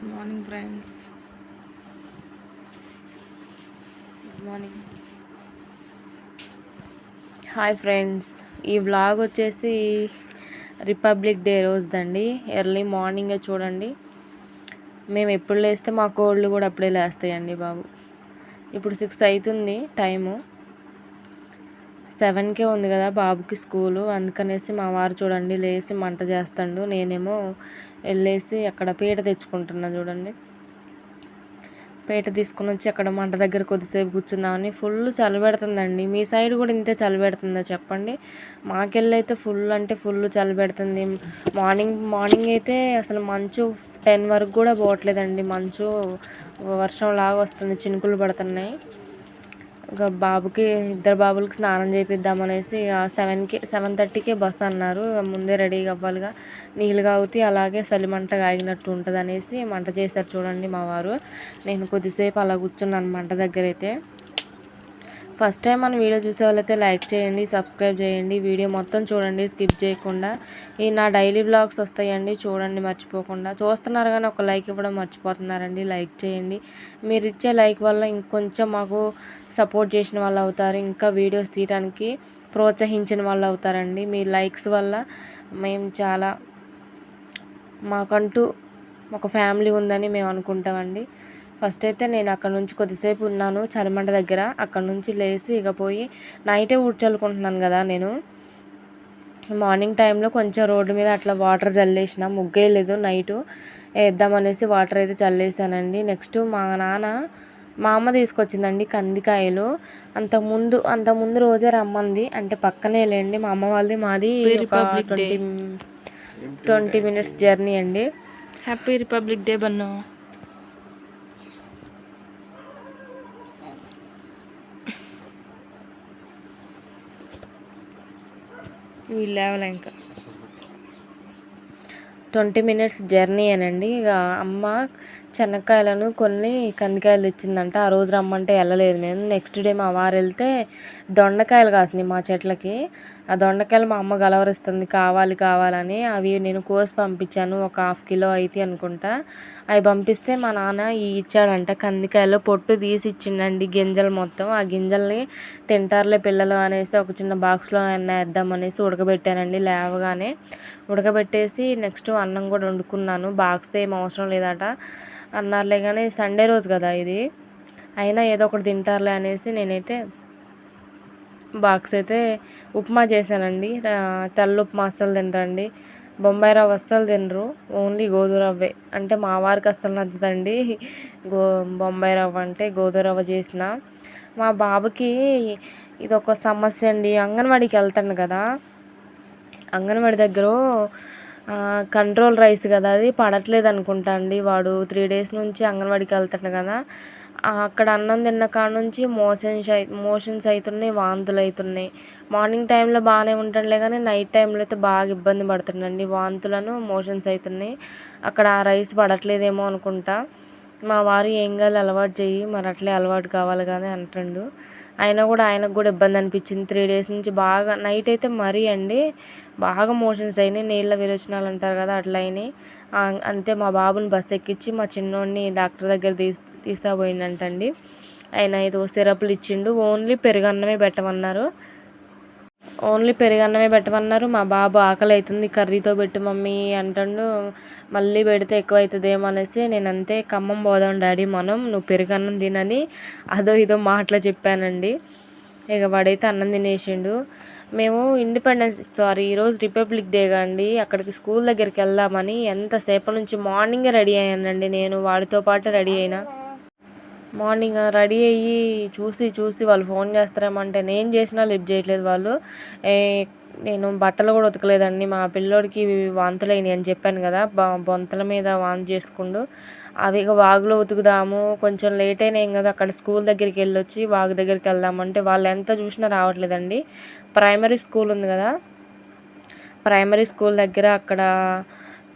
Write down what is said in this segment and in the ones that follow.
Good morning friends. Good morning hi friends ఈ vlog వచ్చేసి republic day రోజుదండి. Early మార్నింగే చూడండి. మేము ఎప్పుడు లేస్తే మా కోళ్ళు కూడా అప్పుడే లేస్తాయండి బాబు. ఇప్పుడు సిక్స్ అవుతుంది టైము. సెవెన్కే ఉంది కదా బాబుకి స్కూలు. అందుకనేసి మా వారు చూడండి లేచి మంట చేస్తాడు. నేనేమో వెళ్ళేసి అక్కడ పీట తెచ్చుకుంటున్నా చూడండి. పీట తీసుకుని వచ్చి అక్కడ మంట దగ్గర కొద్దిసేపు కూర్చుందామని ఫుల్ చలిపెడుతుందండి మీ సైడ్ కూడా ఇంతే చలిపెడుతుందా చెప్పండి? మాకెళ్ళైతే ఫుల్ అంటే ఫుల్ చలిపెడుతుంది మార్నింగ్ మార్నింగ్ అయితే అసలు మంచు టెన్ వరకు కూడా పోవట్లేదండి. మంచు వర్షం లాగా వస్తుంది చినుకులు పడుతున్నాయి. ఇంకా బాబుకి ఇద్దరు బాబులకి స్నానం చేపిద్దామనేసి సెవెన్కి సెవెన్ థర్టీకే బస్ అన్నారు. ముందే రెడీగా అవ్వాలిగా. నీళ్ళు కాగితే అలాగే చలిమంట కాగినట్టు ఉంటుంది అనేసి మంట చేశారు చూడండి మా వారు. నేను కొద్దిసేపు అలా కూర్చున్నాను మంట దగ్గర అయితే ఫస్ట్ టైం మన వీడియో చూసే వాళ్ళైతే లైక్ చేయండి సబ్స్క్రైబ్ చేయండి. వీడియో మొత్తం చూడండి స్కిప్ చేయకుండా. ఈ నా డైలీ బ్లాగ్స్ వస్తాయండి చూడండి మర్చిపోకుండా. చూస్తున్నారు కానీ ఒక లైక్ ఇవ్వడం మర్చిపోతున్నారండి లైక్ చేయండి. మీరు ఇచ్చే లైక్ వల్ల ఇంకొంచెం మాకు సపోర్ట్ చేసిన వాళ్ళు అవుతారు ఇంకా వీడియోస్ తీయడానికి ప్రోత్సహించిన వాళ్ళు అవుతారండి. మీ లైక్స్ వల్ల మేము చాలా మాకంటూ ఒక ఫ్యామిలీ ఉందని మేము అనుకుంటామండి. ఫస్ట్ అయితే నేను అక్కడ నుంచి కొద్దిసేపు ఉన్నాను చలిమంట దగ్గర. అక్కడ నుంచి లేచి ఇక పోయి నైటే ఊడ్చల్లుకుంటున్నాను కదా నేను. మార్నింగ్ టైంలో కొంచెం రోడ్డు మీద అట్లా వాటర్ చల్లేసిన ముగ్గేయలేదు నైటు. వేద్దామనేసి వాటర్ అయితే చల్లేసానండి నెక్స్ట్ మా నాన్న మా అమ్మ తీసుకొచ్చిందండి కందికాయలు. అంతకుముందు అంతకుముందు రోజే రమ్మంది. అంటే పక్కనే లేండి. మా అమ్మ వాళ్ళది మాది ట్వంటీ ట్వంటీ మినిట్స్ జర్నీ అండి. Happy Republic Day Bannu. వీళ్ళు లేవలే ఇంకా. ట్వంటీ మినిట్స్ జర్నీ అనండి. ఇక అమ్మ చెనక్కాయలను కొన్ని కందికాయలు తెచ్చిందంట. ఆ రోజు రమ్మంటే వెళ్ళలేదు మేము. నెక్స్ట్ డే మా వారు వెళ్తే దొండకాయలు కాసినాయి మా చెట్లకి. ఆ దొండకాయలు మా అమ్మ గలవరిస్తుంది. కావాలి కావాలని. అవి నేను కోసి పంపించాను. ఒక హాఫ్ కిలో అయితే అనుకుంటా. అవి పంపిస్తే మా నాన్న ఈ ఇచ్చాడంట. కందికాయలు పొట్టు తీసి ఇచ్చిండండి గింజలు మొత్తం. ఆ గింజల్ని తింటారులే పిల్లలు అనేసి ఒక చిన్న బాక్స్లో అయినా వేద్దామనేసి ఉడకబెట్టానండి. లేవగానే ఉడకబెట్టేసి నెక్స్ట్ అన్నం కూడా వండుకున్నాను. బాక్స్ ఏం అవసరం లేదట. అన్నారులే కానీ సండే రోజు కదా ఇది. అయినా ఏదో ఒకటి తింటారులే అనేసి నేనైతే బాక్స్ అయితే ఉప్మా చేశానండి. తెల్ల ఉప్మా అస్సలు తినరండి. బొంబాయి రవ్వ అస్సలు తినరు. ఓన్లీ గోధురవ్వే అంటే మా వారికి అస్సలు నచ్చదండి. గో బొంబాయి రవ్వ అంటే గోధురవ్వ చేసిన. మా బాబుకి ఇది ఒక సమస్య అండి. అంగన్వాడికి వెళ్తాను కదా. అంగన్వాడి దగ్గర కంట్రోల్ రైస్ కదా అది పడట్లేదు అనుకుంటా అండి. వాడు త్రీ డేస్ నుంచి అంగన్వాడికి వెళ్తాడు కదా. అక్కడ అన్నం తిన్న కాడ నుంచి మోషన్స్ అయి మోషన్స్ అవుతున్నాయి వాంతులు అవుతున్నాయి మార్నింగ్ టైంలో బాగానే ఉంటాడులే కానీ నైట్ టైంలో అయితే బాగా ఇబ్బంది పడుతుండండి వాంతులను మోషన్స్ అవుతున్నాయి అక్కడ ఆ రైస్ పడట్లేదేమో అనుకుంటా. మా వారు ఏం కాదు అలవాటు చెయ్యి మరి అట్లే అలవాటు కావాలి కానీ అంటుండు. అయినా కూడా ఆయనకు కూడా ఇబ్బంది అనిపించింది. త్రీ డేస్ నుంచి బాగా నైట్ అయితే మరీ అండి బాగా మోషన్స్ అయినాయి. నీళ్ళ విరోచనాలు అంటారు కదా అట్లా అయినాయి. అంతే మా బాబుని బస్ ఎక్కించి మా చిన్నోడిని డాక్టర్ దగ్గర తీసు తీసుకుపోయిండంటండి. ఆయన ఏదో సిరప్లు ఇచ్చిండు. ఓన్లీ పెరుగన్నమే పెట్టమన్నారు. ఓన్లీ పెరుగన్నమే పెట్టమన్నారు. మా బాబు ఆకలి అవుతుంది కర్రీతో పెట్టు మమ్మీ అంటుండు. మళ్ళీ పెడితే ఎక్కువ అవుతుందేమో అనేసి నేను అంతే ఖమ్మం పోదాం డాడీ మనం నువ్వు పెరుగన్నం తినని అదో ఇదో మాటలు చెప్పానండి. ఇక వాడైతే అన్నం తినేసిండు. మేము ఇండిపెండెన్స్ సారీ ఈరోజు రిపబ్లిక్ డే అండి అక్కడికి స్కూల్ దగ్గరికి వెళ్దామని ఎంతసేపటి నుంచి మార్నింగే రెడీ అయ్యానండి నేను వాడితో పాటు రెడీ అయినా. మార్నింగ్ రెడీ అయ్యి చూసి చూసి వాళ్ళు ఫోన్ చేస్తారేమంటే నేను చేసినా లిఫ్ట్ చేయట్లేదు వాళ్ళు. నేను బట్టలు కూడా ఉతకలేదండి. మా పిల్లోడికి వాంతులు అయినాయి అని చెప్పాను కదా బొంతల మీద వాంతి చేసుకుండు అవి వాగులో ఉతుకుదాము. కొంచెం లేట్ అయినా కదా అక్కడ స్కూల్ దగ్గరికి వెళ్ళొచ్చి వాగు దగ్గరికి వెళ్దామంటే వాళ్ళు ఎంత చూసినా రావట్లేదండి. ప్రైమరీ స్కూల్ ఉంది కదా ప్రైమరీ స్కూల్ దగ్గర అక్కడ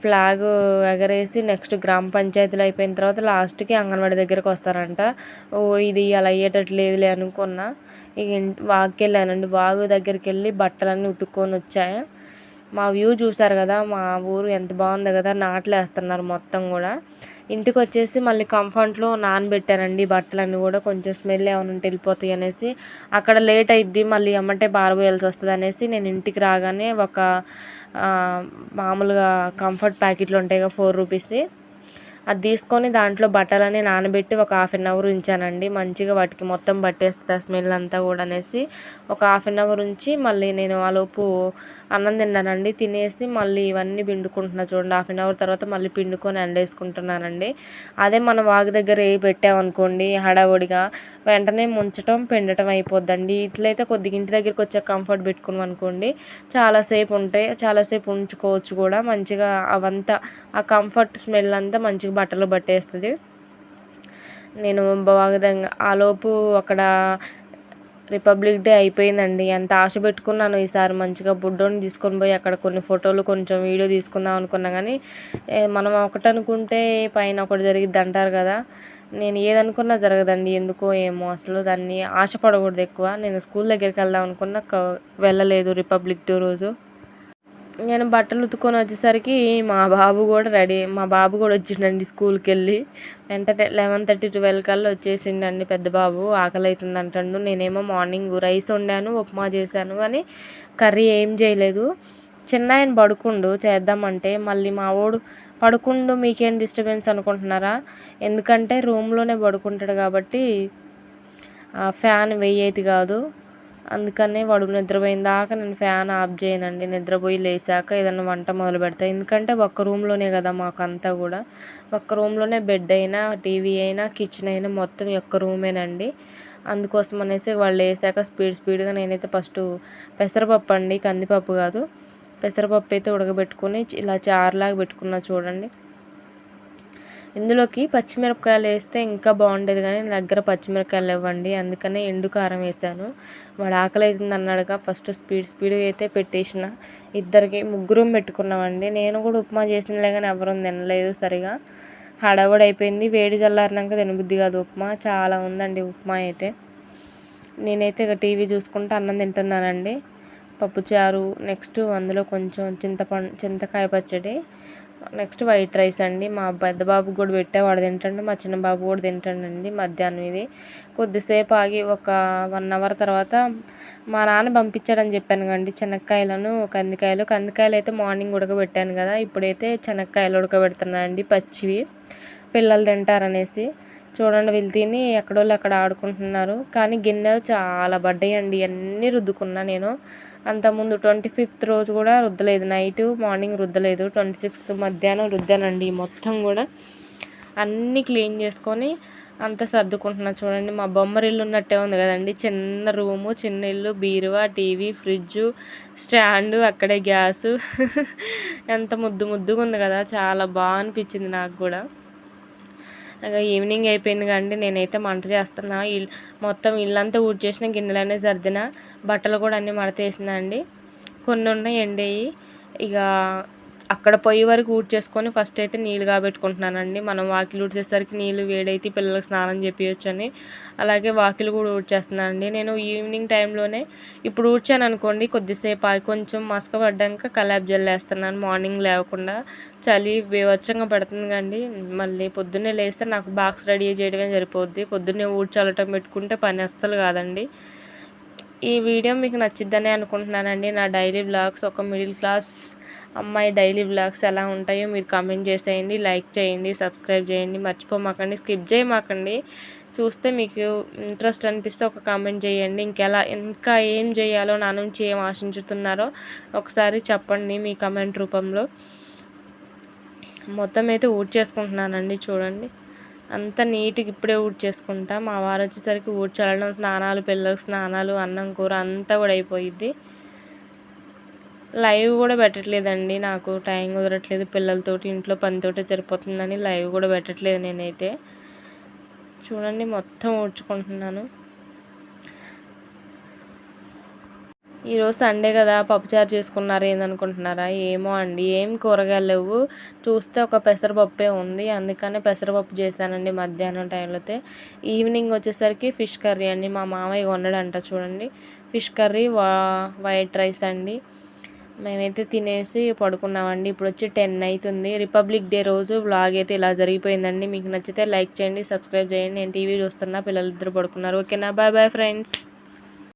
ఫ్లాగ్ ఎగరేసి నెక్స్ట్ గ్రామ పంచాయతీలు అయిపోయిన తర్వాత లాస్ట్కి అంగన్వాడీ దగ్గరకు వస్తారంట. ఓ ఇది అలా అయ్యేటట్లేదులే అనుకున్నా. ఇక వాగ్కి వెళ్ళానండి వాగు దగ్గరికి వెళ్ళి బట్టలన్నీ ఉతుక్కొని వచ్చాయి. మా వ్యూ చూసారు కదా మా ఊరు ఎంత బాగుందో కదా నాట్లు వేస్తున్నారు మొత్తం కూడా. ఇంటికి వచ్చేసి మళ్ళీ కంఫర్ట్లో నానబెట్టానండి. బట్టలన్నీ కూడా కొంచెం స్మెల్ ఏమైనా ఉంటే వెళ్ళిపోతాయి అనేసి. అక్కడ లేట్ అయిద్ది మళ్ళీ ఎమ్మటే పారబోయాల్సి వస్తుంది అనేసి నేను ఇంటికి రాగానే ఒక మామూలుగా కంఫర్ట్ ప్యాకెట్లు ఉంటాయి కదా ఫోర్ రూపీస్ది అది తీసుకొని దాంట్లో బట్టలని నానబెట్టి ఒక హాఫ్ అన్ అవర్ ఉంచానండి. మంచిగా వాటికి మొత్తం పట్టేస్తుంది స్మెల్ అంతా కూడా అనేసి. ఒక హాఫ్ అన్ అవర్ ఉంచి మళ్ళీ నేను ఆలోపు అన్నం తిన్నానండి. తినేసి మళ్ళీ ఇవన్నీ పిండుకుంటున్నా చూడండి. హాఫ్ అన్ అవర్ తర్వాత మళ్ళీ పిండుకొని ఎండేసుకుంటున్నానండి అదే మనం వాగు దగ్గర ఏ పెట్టామనుకోండి హడావుడిగా వెంటనే ముంచటం పిండటం అయిపోద్దండి. ఇట్లయితే కొద్దిగా ఇంటి దగ్గరికి వచ్చే కంఫర్ట్ పెట్టుకున్నాం అనుకోండి చాలాసేపు ఉంటాయి చాలాసేపు ఉంచుకోవచ్చు కూడా. మంచిగా అవంతా ఆ కంఫర్ట్ స్మెల్ అంతా మంచిగా బట్టలు పట్టేస్తుంది నేను బాగా ఆలోపు అక్కడ రిపబ్లిక్ డే అయిపోయిందండి. ఎంత ఆశ పెట్టుకున్నాను ఈసారి మంచిగా బుడ్డోని తీసుకొని పోయి అక్కడ కొన్ని ఫోటోలు కొంచెం వీడియో తీసుకుందాం అనుకున్నా కానీ మనం ఒకటి అనుకుంటే పైన ఒకటి జరిగిద్ది అంటారు కదా. నేను ఏదనుకున్నా జరగదండి ఎందుకో ఏమో అసలు దాన్ని ఆశపడకూడదు ఎక్కువ. నేను స్కూల్ దగ్గరికి వెళ్దాం అనుకున్నా క- వెళ్ళలేదు రిపబ్లిక్ డే రోజు. నేను బట్టలు ఉతుక్కొని వచ్చేసరికి మా బాబు కూడా రెడీ. మా బాబు కూడా వచ్చిండండి స్కూల్కి వెళ్ళి వెంటనే లెవెన్ థర్టీ ట్వెల్వ్ కల్లా వచ్చేసిండండి పెద్ద బాబు. ఆకలి అవుతుంది అంటాడు నేనేమో మార్నింగ్ రైస్ వండాను ఉప్మా చేశాను కానీ కర్రీ ఏం చేయలేదు. చిన్న ఆయన పడుకుండు చేద్దామంటే మళ్ళీ మా వాడు పడుకుండు మీకేం డిస్టర్బెన్స్ అనుకుంటున్నారా? ఎందుకంటే రూమ్లోనే పడుకుంటాడు కాబట్టి ఫ్యాన్ వెయ్యేది కాదు. అందుకనే వాడు నిద్రపోయిన దాకా నేను ఫ్యాన్ ఆఫ్ చేయనండి. నిద్రపోయి లేచాక ఏదైనా వంట మొదలు పెడతా. ఎందుకంటే ఒక్క రూమ్లోనే కదా మాకు అంతా కూడా. ఒక్క రూమ్లోనే బెడ్ అయినా టీవీ అయినా కిచెన్ అయినా మొత్తం ఒక్క రూమేనండి. అందుకోసం అనేసి వాళ్ళు వేసాక స్పీడ్ స్పీడ్గా నేనైతే ఫస్ట్ పెసరపప్పు అండి. కందిపప్పు కాదు. పెసరపప్పు అయితే ఉడకబెట్టుకొని ఇలా చారులాగా పెట్టుకున్నా చూడండి. ఇందులోకి పచ్చిమిరపకాయలు వేస్తే ఇంకా బాగుండేది కానీ నా దగ్గర పచ్చిమిరపకాయలు ఇవ్వండి అందుకనే ఎండు కారం వేసాను వాడు ఆకలి అవుతుంది అన్నాడుగా ఫస్ట్ స్పీడ్ స్పీడ్గా అయితే పెట్టేసిన. ఇద్దరికి ముగ్గురం పెట్టుకున్నామండి. నేను కూడా ఉప్మా చేసినలే కానీ ఎవరు తినలేదు సరిగా. హడావుడి అయిపోయింది. వేడి చల్లారినాక తినబుద్ధి కాదు ఉప్మా. చాలా ఉందండి ఉప్మా అయితే. నేనైతే ఇక టీవీ చూసుకుంటూ అన్నం తింటున్నానండి. పప్పుచారు నెక్స్ట్ అందులో కొంచెం చింతపండు చింతకాయ పచ్చడి నెక్స్ట్ వైట్ రైస్ అండి. మా పెద్ద బాబు కూడా పెట్టేవాడు తింటాడు. మా చిన్న బాబు కూడా తింటాడండి మధ్యాహ్నం ఇది. కొద్దిసేపు ఆగి ఒక వన్ అవర్ తర్వాత మా నాన్న పంపించాడని చెప్పాను కండి చెనక్కాయలను కందికాయలు. కందికాయలు అయితే మార్నింగ్ ఉడకబెట్టాను కదా ఇప్పుడైతే శనక్కాయలు ఉడకబెడుతున్నానండి పచ్చివి. పిల్లలు తింటారనేసి. చూడండి వీళ్ళు తిని ఎక్కడోళ్ళు అక్కడ ఆడుకుంటున్నారు. కానీ గిన్నెలు చాలా పడ్డాయండి. అన్నీ రుద్దుకున్నా నేను. అంతకుముందు ట్వంటీ ఫిఫ్త్ రోజు కూడా రుద్దలేదు. నైట్ మార్నింగ్ రుద్దలేదు. ట్వంటీ సిక్స్త్ మధ్యాహ్నం రుద్దానండి. మొత్తం కూడా అన్నీ క్లీన్ చేసుకొని అంతా సర్దుకుంటున్నా చూడండి. మా బొమ్మరి ఇల్లు ఉన్నట్టే ఉంది కదండి. చిన్న రూము చిన్న ఇల్లు బీరువా టీవీ ఫ్రిడ్జ్ స్టాండు అక్కడే గ్యాసు. ఎంత ముద్దు ముద్దుగా ఉంది కదా. చాలా బాగా అనిపించింది నాకు కూడా. ఈవినింగ్ అయిపోయింది కండి నేనైతే మంట చేస్తున్నా. ఇల్ మొత్తం ఇల్లంతా ఊడ్చేసిన గిన్నెలనే సర్దిన బట్టలు కూడా అన్నీ మడతేసిన అండి కొన్ని ఉన్నాయి ఇక అక్కడ పొయ్యి వరకు ఊడ్చేసుకొని ఫస్ట్ అయితే నీళ్ళు కాబెట్టుకుంటున్నానండి. మనం వాకిలు ఊడ్చేసరికి నీళ్ళు వేడైతే పిల్లలకు స్నానం చేపించని అలాగే వాకిలు కూడా ఊడ్చేస్తున్నానండి. నేను ఈవినింగ్ టైంలోనే ఇప్పుడు ఊడ్చాను అనుకోండి కొద్దిసేపు కొంచెం మసక పడ్డాక కలాబ్ జల్ వేస్తున్నాను. మార్నింగ్ లేవకుండా చలి బీభత్సంగా పడుతుంది కండి. మళ్ళీ పొద్దున్నే లేస్తే నాకు బాక్స్ రెడీ చేయడమే సరిపోద్ది. పొద్దున్నే ఊడ్చల్లటం పెట్టుకుంటే పని అస్సలు కాదండి. ఈ వీడియో మీకు నచ్చిద్దని అనుకుంటున్నానండి. నా డైలీ బ్లాగ్స్ ఒక మిడిల్ క్లాస్ అమ్మాయి డైలీ బ్లాగ్స్ ఎలా ఉంటాయో మీరు కామెంట్ చేసేయండి లైక్ చేయండి సబ్స్క్రైబ్ చేయండి. మర్చిపోమాకండి స్కిప్ చేయమాకండి. చూస్తే మీకు ఇంట్రెస్ట్ అనిపిస్తే ఒక కామెంట్ చేయండి. ఇంకెలా ఇంకా ఏం చేయాలో నా నుంచి ఏం ఆశించుతున్నారో ఒకసారి చెప్పండి మీ కామెంట్ రూపంలో. మొత్తం అయితే ఊడ్చేసుకుంటున్నానండి చూడండి. అంత నీట్గా ఇప్పుడే ఊడ్చేసుకుంటా మా వారు వచ్చేసరికి ఊడ్చాలడం స్నానాలు పిల్లలకు స్నానాలు అన్నం కూర అంతా కూడా అయిపోయిద్ది. లైవ్ కూడా పెట్టట్లేదండి. నాకు టైం కుదరట్లేదు. పిల్లలతోటి ఇంట్లో పనితోటి సరిపోతుందని లైవ్ కూడా పెట్టట్లేదు నేనైతే. చూడండి మొత్తం ఊడ్చుకుంటున్నాను. ఈరోజు సండే కదా పప్పుచారు చేసుకున్నారు ఏందనుకుంటున్నారా? ఏమో అండి. ఏం కూరగాయలు లేవు. చూస్తే ఒక పెసరపప్పే ఉంది. అందుకనే పెసరపప్పు చేశానండి మధ్యాహ్నం టైంలో అయితే. ఈవినింగ్ వచ్చేసరికి ఫిష్ కర్రీ అండి. మా మామయ్య వండడంట చూడండి. ఫిష్ కర్రీ వా వైట్ రైస్ అండి. మేమైతే తినేసి పడుకున్నామండి. ఇప్పుడు వచ్చి టెన్ అవుతుంది రిపబ్లిక్ డే రోజు వ్లాగ్ అయితే ఇలా జరిగిపోయిందండి. మీకు నచ్చితే లైక్ చేయండి సబ్స్క్రైబ్ చేయండి. నేను టీవీ చూస్తున్నా పిల్లలిద్దరు పడుకున్నారు. ఓకేనా? Bye bye friends.